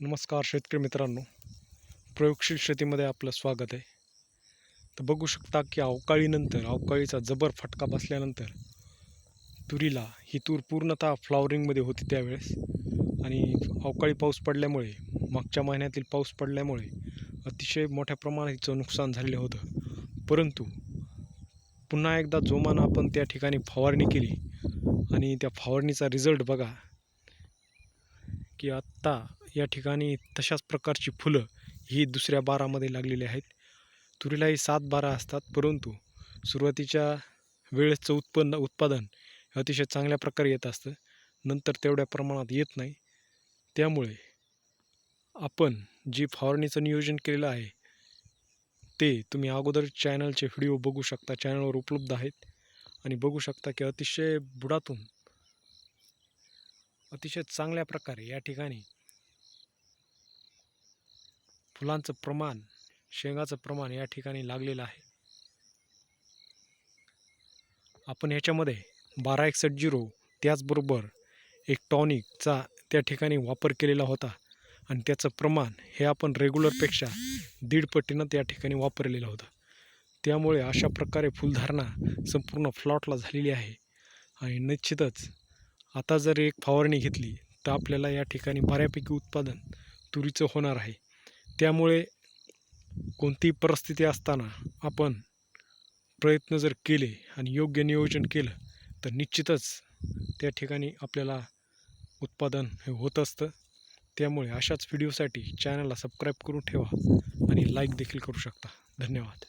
नमस्कार शेतकरी मित्रांनो. प्रयोगशील शेतीमध्ये आपलं स्वागत आहे. तर बघू शकता की अवकाळीनंतर अवकाळीचा जबर फटका बसल्यानंतर तुरीला ही तूर पूर्णतः फ्लॉवरिंगमध्ये होती त्यावेळेस. आणि अवकाळी पाऊस पडल्यामुळे मागच्या महिन्यातील पाऊस पडल्यामुळे अतिशय मोठ्या प्रमाणात हिचं नुकसान झालेलं होतं. परंतु पुन्हा एकदा जोमानं आपण त्या ठिकाणी फवारणी केली आणि त्या फवारणीचा रिझल्ट बघा. की आत्ता या ठिकाणी तशाच प्रकारची फुलं ही दुसऱ्या बारामध्ये लागलेली आहेत. तुरीलाही सात बारा असतात परंतु सुरुवातीच्या वेळेचं उत्पन्न उत्पादन हे अतिशय चांगल्या प्रकारे येत असतं. नंतर तेवढ्या प्रमाणात येत नाही. त्यामुळे आपण जी फवारणीचं नियोजन केलेलं आहे ते तुम्ही अगोदर चॅनलचे व्हिडिओ बघू शकता. चॅनलवर उपलब्ध आहेत. आणि बघू शकता की अतिशय बुडातून अतिशय चांगल्या प्रकारे या ठिकाणी फुलांचं प्रमाण शेंगाचं प्रमाण या ठिकाणी लागलेलं आहे. आपण ह्याच्यामध्ये बारा एकसष्ट झिरो त्याचबरोबर एक टॉनिकचा त्या ठिकाणी वापर केलेला होता आणि त्याचं प्रमाण हे आपण रेग्युलरपेक्षा दीडपटीनं त्या ठिकाणी वापरलेलं होतं. त्यामुळे अशा प्रकारे फुलधारणा संपूर्ण फ्लॉटला झालेली आहे. आणि निश्चितच आता जर एक फवारणी घेतली तर आपल्याला या ठिकाणी बऱ्यापैकी उत्पादन तुरीचं होणार आहे. त्यामुळे कोणतीही परिस्थिती असताना आपण प्रयत्न जर केले आणि योग्य नियोजन केलं तर निश्चितच त्या ठिकाणी आपल्याला उत्पादन हे होत असतं. त्यामुळे अशाच व्हिडिओसाठी चॅनलला सबस्क्राईब करून ठेवा आणि लाईक देखील करू शकता. धन्यवाद.